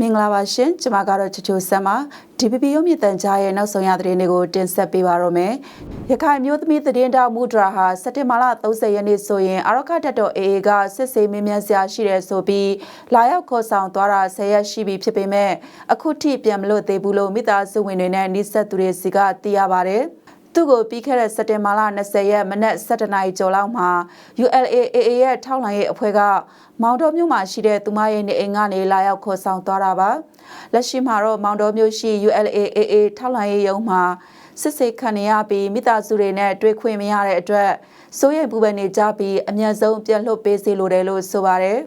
မင်္ဂလာပါရှင်ကျွန်မကတော့ချချိုဆမ်ပါ DPP ရုံမြင့်တန်ကြားရဲ့နောက်ဆုံးရသတင်းတွေကိုတင်ဆက်ပေးပါရမယ်ရခိုင်မျိုးသမီးသတင်းတောက်မူဒရာဟာစက်တင်ဘာလ30ရက်နေ့ဆိုရင်အာရခတ်တက်တော် AA ကစစ်ဆေးမင်းမြန်စရာရှိတယ်ဆိုပြီးလာရောက်ခေါ်ဆောင်သွားတာ10ရက်ရှိပြီဖြစ်ပေမဲ့အခုထိပြန်မလို့သေးဘူးလို့မိသားစုဝင်တွေနဲ့နှိဆက်သူတွေစီကသိရပါတယ် သူ့ကိုပြီးခဲ့တဲ့စက်တင်ဘာလ20ရက်မနက်7:00နာရီကျော်လောက်မှာ ULAAA ရဲ့ထောက်လှမ်းရေးအဖွဲ့ကမောင်တော်မြို့မှာရှိတဲ့သူမရဲ့နေအိမ်ကနေလာရောက်ခေါ်ဆောင်သွားတာပါလက်ရှိမှာတော့မောင်တော်မြို့ရှိ ULAAA ထောက်လှမ်းရေးရုံးမှာစစ်ဆေးခံရပြီးမိသားစုတွေနဲ့တွေ့ခွင့်မရတဲ့အတွက်စိုးရိမ်ပူပန်နေကြပြီးအမြန်ဆုံးပြန်လွှတ်ပေးစေလိုတယ်လို့ဆိုပါတယ်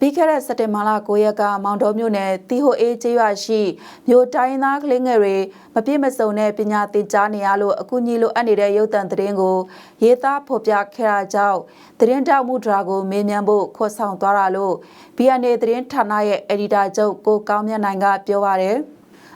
ပြီးခဲ့တဲ့စက်တင်ဘာလ9ရက်ကမောင်တော်မြို့နယ်တီဟိုအေးကျေးရွာရှိမြို့တိုင်းသားကလေးငယ်တွေမပြည့်မစုံတဲ့ပညာသင်ကြားနေရလို့အကူအညီလိုအပ်နေတဲ့ရုပ်သံသတင်းကိုရေးသားဖော်ပြခဲ့တာကြောင့်သတင်းတောက်မှုဒရာကိုမေးမြန်းဖို့ခေါ်ဆောင်သွားတာလို့ BNA သတင်းဌာနရဲ့အယ်ဒီတာချုပ်ကိုကောင်းမြတ်နိုင်ကပြောပါတယ်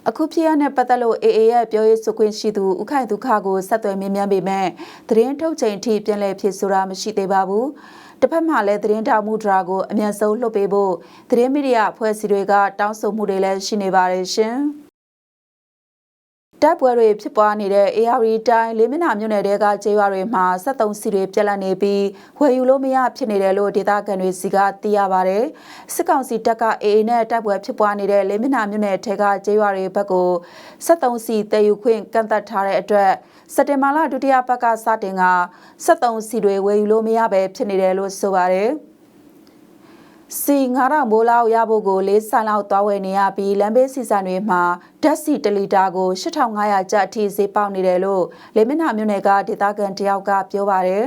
အခုဖြစ်ရတဲ့ပတ်သက်လို့ AA ရဲ့ပြောရေးဆိုခွင့်ရှိသူဥခိုင်ဒုက္ခကိုဆက်သွယ်မြင်းမြန်းပေမဲ့သတင်းထုတ်ချိန်ထိပြန်လည်ဖြစ်ဆိုတာမရှိသေးပါဘူး။ တစ်ဖက်မှာလည်းသတင်းထောက်မှုဒရာကိုအမြန်ဆုံးလွှတ်ပေးဖို့သတင်းမီဒီယာအဖွဲ့အစည်းတွေကတောင်းဆိုမှုတွေလည်းရှိနေပါတယ်ရှင်။ တပ်ပွဲတွေဖြစ်ပွားနေတဲ့ AR တိုင်းလေးမနာမြို့နယ်တဲကကျေးရွာတွေမှာ73စီတွေပြက်လက်နေပြီးဝယ်ယူလို့မရဖြစ်နေတယ်လို့ဒေသခံတွေစီကသိရပါတယ်။စစ်ကောင်စီတပ်က AA နဲ့တပ်ပွဲဖြစ်ပွားနေတဲ့လေးမနာမြို့နယ်ထဲကကျေးရွာတွေဘက်ကို73စီတည်ယူခွင့်ကန့်သတ်ထားတဲ့အတွက်စက်တင်ဘာလဒုတိယပတ်ကစတင်က73စီတွေဝယ်ယူလို့မရပဲဖြစ်နေတယ်လို့ဆိုပါတယ်။ စီ9000မိုးလောက်ရဖို့ကိုလေးဆန်လောက်သွားဝယ်နေရပြီးလမ်းဘေးစီဆိုင်တွေမှာဓာတ်စီ1လီတာကို8500ကျပ်အထိဈေးပေါက်နေတယ်လို့လေမင်းနာမြို့နယ်ကဒေသခံတယောက်ကပြောပါတယ်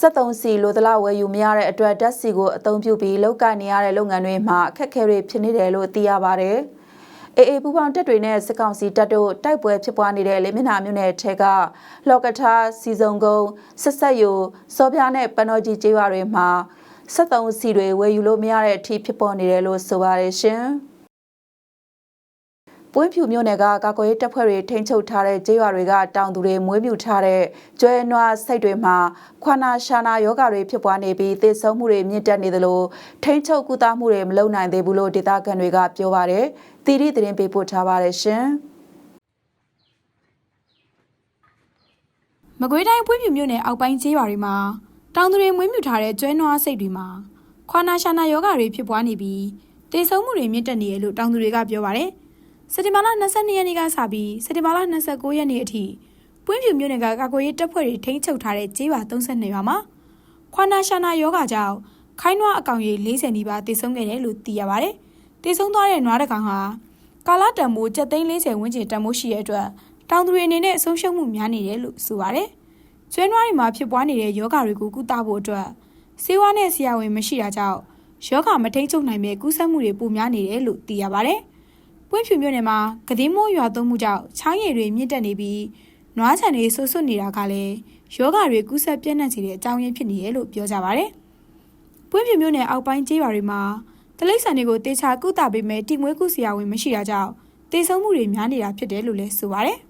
73စီလိုသလားဝယ်ယူမရတဲ့အတွက်ဓာတ်စီကိုအသုံးပြုပြီးလောက်ကနေရတဲ့လုပ်ငန်းတွေမှာအခက်အခဲတွေဖြစ်နေတယ်လို့သိရပါတယ်အေအေပူပေါင်းတက်တွေနဲ့စစ်ကောင်စီတပ်တို့တိုက်ပွဲဖြစ်ပွားနေတဲ့လေမင်းနာမြို့နယ်ထဲကလော်ကထာစီစုံကုန်းဆက်ဆက်ယိုစောပြားနဲ့ပန်တော်ကြီးကျေးရွာတွေမှာ 73စီတွေဝယ်ယူလို့မရတဲ့အထိဖြစ်ပေါ်နေတယ်လို့ဆိုပါတယ်ရှင်။ပွင့်ဖြူမြို့နယ်ကကာကွယ်ရေးတပ်ဖွဲ့တွေထိန်းချုပ်ထားတဲ့ကျေးရွာတွေကတောင်သူတွေမွေးမြူထားတဲ့ကျွဲနွားစိတ်တွေမှာခွာနာရှာနာယောဂါတွေဖြစ်ပွားနေပြီးသေဆုံးမှုတွေမြင့်တက်နေသလိုထိန်းချုပ်ကုသမှုတွေမလုပ်နိုင်သေးဘူးလို့ဒေသခံတွေကပြောပါတယ်။တီရီသတင်းပေးပို့ထားပါတယ်ရှင်။မကွေးတိုင်းပွင့်ဖြူမြို့နယ်အောက်ပိုင်းကျေးရွာတွေမှာ တောင်သူတွေမွေးမြူထားတဲ့ကျွဲနွားစိတ်တွေမှာခွာနာရှာနာယောဂတွေဖြစ်ပွားနေပြီးတေဆုံးမှုတွေမြင့်တက်နေတယ်လို့တောင်သူတွေကပြောပါတယ်။စက်တင်ဘာလ22ရက်နေ့ကစပြီးစက်တင်ဘာလ29ရက်နေ့အထိပွင့်ဖြူမြို့နယ်ကကာကွယ်ရေးတပ်ဖွဲ့တွေထိန်းချုပ်ထားတဲ့ကျေးရွာ32ရွာမှာခွာနာရှာနာယောဂကြောင့်ခိုင်းနွားအကောင်ရေ40နီးပါးတေဆုံးခဲ့တယ်လို့သိရပါတယ်။တေဆုံးသွားတဲ့နွားတစ်ကောင်ဟာကာလာတံမိုး740ဝန်းကျင်တံမိုးရှိတဲ့အတွက်တောင်သူတွေအနေနဲ့အဆုံးရှုံးမှုများနေတယ်လို့ဆိုပါတယ်။ ကျွဲနွားတွေမှာဖြစ်ပွားနေတဲ့ယောဂတွေကိုကုသဖို့အတွက်ဆေးဝါးနဲ့ဆရာဝန်မရှိတာကြောင့်ယောဂမထိန်ချုပ်နိုင်ပဲကူးစက်မှုတွေပိုများနေတယ်လို့သိရပါဗျ။ပွင့်ဖြူမြို့နယ်မှာကတိမိုးရွာသွန်းမှုကြောင့်ချောင်းရည်တွေမြင့်တက်နေပြီးနွားခြံတွေဆွဆွနေတာကလည်းယောဂတွေကူးစက်ပြန့်နှံ့စေတဲ့အကြောင်းရင်းဖြစ်နေရလို့ပြောကြပါဗျ။ပွင့်ဖြူမြို့နယ်အောက်ပိုင်းကျေးရွာတွေမှာတလိษံတွေကိုတေချာကုသပေးမဲ့တိမွေးကုဆရာဝန်မရှိတာကြောင့်တေဆုံးမှုတွေများနေတာဖြစ်တယ်လို့လည်းဆိုပါတယ်။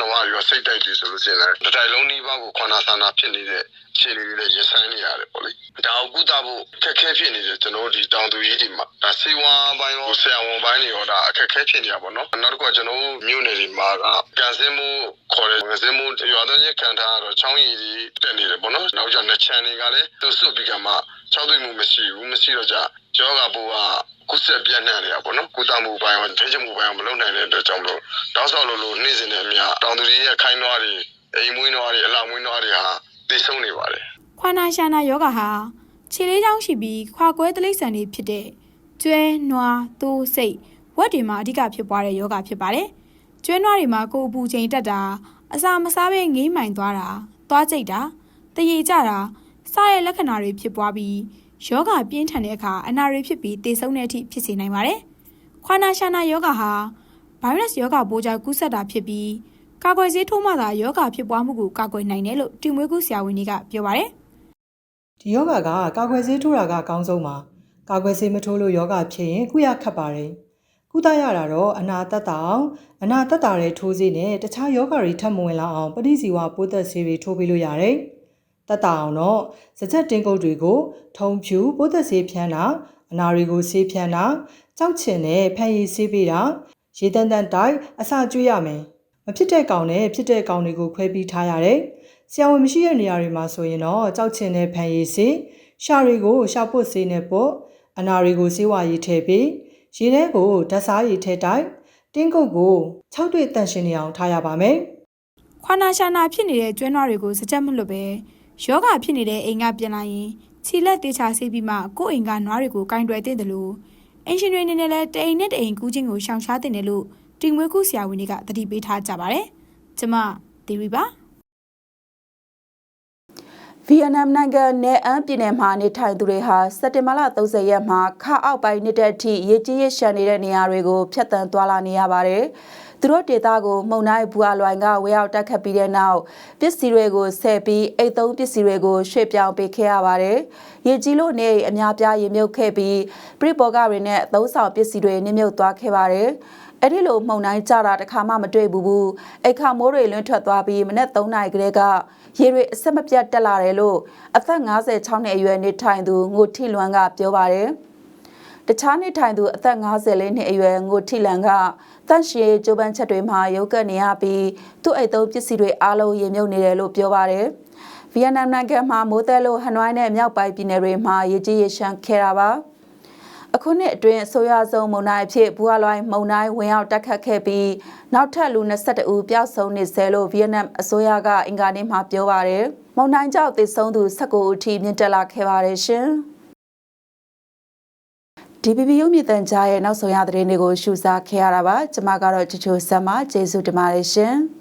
နဝရွာစိတ်တိုက်တွေဆိုလို့ရှိရင်လည်းတစ်တိုင်းလုံးနှီးပါးကိုခွန်နာဆန္ဒဖြစ်နေတဲ့အခြေအနေတွေနဲ့ရင်ဆိုင်နေရတယ်ပေါ့လေဒါကိုကုသဖို့အခက်အခဲဖြစ်နေတယ်ကျွန်တော်တို့ဒီတောင်သူကြီးတွေမှာဒါစေဝါပိုင်းရောဆရာဝန်ပိုင်းတွေရောဒါအခက်အခဲဖြစ်နေရပါတော့နောက်တစ်ခုကကျွန်တော်တို့မြို့နယ်တွေမှာကကန်စင်းမှုခေါ်တဲ့ကန်စင်းမှုရွာသွန်းချင်းခံထားရတော့ချောင်းရည်တွေတက်နေတယ်ပေါ့နော်နောက်ကျနှစ်ချမ်းတွေကလည်းသူ့စွတ်ပြီးကမှချောက်သွင်းမှုမရှိဘူးမရှိတော့ကြ ယောဂဘူကကုသပြန့်နှံ့နေတာပေါ့နော်ကုသမှုပိုင်းရောထိန်းချုပ်မှုပိုင်းရောမလုပ်နိုင်တဲ့အတွက်ကြောင့်မလို့တောက်ဆောက်လို့လို့နေ့စဉ်နဲ့အမျှတောင်သူတွေရဲ့ခိုင်းနွားတွေအိမ်မွေးနွားတွေအလှမွေးနွားတွေဟာသိဆုံးနေပါတယ်ခွာနာရှာနာယောဂဟာခြေလေးချောင်းရှိပြီးခွာကွဲတလိษံတွေဖြစ်တဲ့ကျွဲနွားသိုးစိတ်ဝက်တွေမှာအဓိကဖြစ်ပွားတဲ့ယောဂဖြစ်ပါတယ်။ကျွဲနွားတွေမှာကိုယ်အပူချိန်တက်တာအစာမစားဘဲငိမ့်မှန်သွားတာသွားကြိတ်တာတရေကြတာစတဲ့လက္ခဏာတွေဖြစ်ပွားပြီး ယောဂပြင်းထန်တဲ့အခါအနာတွေဖြစ်ပြီးသေဆုံးတဲ့အထိဖြစ်စေနိုင်ပါတယ်။ခွာနာရှာနာယောဂဟာဗိုင်းရပ်စ်ယောဂပိုးကြောင့်ကူးစက်တာဖြစ်ပြီးကာကွယ်ဆေးထိုးမှသာယောဂဖြစ်ပွားမှုကိုကာကွယ်နိုင်တယ်လို့တီမွေးကူဆရာဝန်တွေကပြောပါတယ်။ဒီယောဂကကာကွယ်ဆေးထိုးတာကအကောင်းဆုံးပါကာကွယ်ဆေးမထိုးလို့ယောဂဖြစ်ရင်ကုရခတ်ပါတယ်ကုသရတာတော့အနာတက်တာအောင်အနာတက်တာတဲ့ထိုးဆေးနဲ့တခြားယောဂတွေထပ်မဝင်လာအောင်ပဋိဇီဝပိုးသက်ဆေးတွေထိုးပေးလို့ရတယ် တတက်တာအောင်တော့စကြက်တင်းကုတ်တွေကို ထုံဖြူပိုးသက်ဆေးဖြန်းတာအနာတွေကိုဆေးဖြန်းတာကြောက်ချင်နဲ့ဖန်ရည်ဆေးပေးတာရေတန်တန်တိုက်အစာကျွေးရမယ်မဖြစ်တဲ့ကောင်နဲ့ဖြစ်တဲ့ကောင်တွေကိုခွဲပြီးထားရတယ်ဆရာဝန်မရှိတဲ့နေရာတွေမှာဆိုရင်တော့ကြောက်ချင်တဲ့ဖန်ရည်ဆေးရှာတွေကိုရှာပွတ်ဆေးနဲ့ပို့အနာတွေကိုဆေးဝါးရည်ထည့်ပြီးရေထဲကိုဓာတ်စားရည်ထည့်တိုက်တင်းကုတ်ကို6တွေ့တန့်ရှင်းနေအောင်ထားရပါမယ်ခွာနာရှာနာဖြစ်နေတဲ့ကျွဲနွားတွေကိုစကြက်မလွတ်ပဲ ယောဂဖြစ်နေတဲ့အိမ်ကပြန်လာရင်ခြိလက်တေချာဆေးပြီးမှကိုယ့်အိမ်ကနွားတွေကိုကင်တွယ်တဲ့တယ်လို့အင်ရှင်တွေအနေနဲ့လည်းတအိမ်နဲ့တအိမ်ကူးချင်းကိုရှောင်ရှားတင်တယ်လို့တင်မွေးကူဆရာဝန်တွေကတတိပေးထားကြပါတယ်ကျမဒေရီပါဗီယက်နမ်နိုင်ငံနယ်အန်းပြည်နယ်မှာနေထိုင်သူတွေဟာစက်တင်ဘာလ30ရက်မှာခါအောက်ပိုင်းနှစ်တဲ့အထိရေကြီးရရှမ်းနေတဲ့နေရာတွေကိုဖျက်ဆီးသွားလာနေရပါတယ်။ သူတို့ဒေသကိုမှုန်တိုင်းဘူအလွိုင်ကဝေရောက်တက်ခတ်ပြီးတဲ့နောက်ပစ္စည်းတွေကိုဆယ်ပြီးအိတ်သုံးပစ္စည်းတွေကိုရွှေ့ပြောင်းပေးခဲ့ရပါတယ်။ရေကြီးလို့နေအိမ်အများပြားရေမြုပ်ခဲ့ပြီးပြိပေါ်ကတွေနဲ့အသုံးဆောင်ပစ္စည်းတွေနစ်မြုပ်သွားခဲ့ပါတယ်။အဲ့ဒီလိုမှုန်တိုင်းကြတာတခါမှမတွေ့ဘူးဘူးအိတ်ခါမိုးတွေလွင့်ထွက်သွားပြီးမနေ့3နာရီကလေးကရေတွေအဆက်မပြတ်တက်လာတယ်လို့အသက်56နှစ်အရွယ်နေထိုင်သူငိုထိလွမ်းကပြောပါတယ် တခြားနေထိုင်သူအသက်54နှစ်အရွယ်ငိုထိလန်ကတန့်ရှည်ကျိုးပန်းချက်တွေမှာရုပ်ကပ်နေရပြီးသူ့အိတ်သုံးပစ္စည်းတွေအားလုံးရေမြုပ်နေတယ်လို့ပြောပါတယ်ဗီယက်နမ်နိုင်ငံမှာမိုးတဲလိုဟနွိုင်းနဲ့မြောက်ပိုင်းပြည်နယ်တွေမှာရေကြီးရေရှမ်းခဲ့တာပါအခုနှစ်အတွင်းအဆိုရဆုံးမုံတိုင်းအဖြစ်ဘူအလွိုင်းမုံတိုင်းဝင်ရောက်တက်ခတ်ခဲ့ပြီးနောက်ထပ်လူ22ဦးပျောက်ဆုံးနေဆဲလို့ဗီယက်နမ်အစိုးရကအင်္ဂါနေ့မှာပြောပါရယ်မုံတိုင်းကြောင့်သေဆုံးသူ19ဦးထိမြင့်တက်လာခဲ့ပါတယ်ရှင်။ DPP ရုပ်မြင့်တန်ကြားရဲ့နောက်ဆုံးရသတင်းတွေကိုရှုစားခဲ့ရတာပါကျွန်မကတော့ချူချူဆမ်မကျေးဇူးတင်ပါတယ်ရှင်။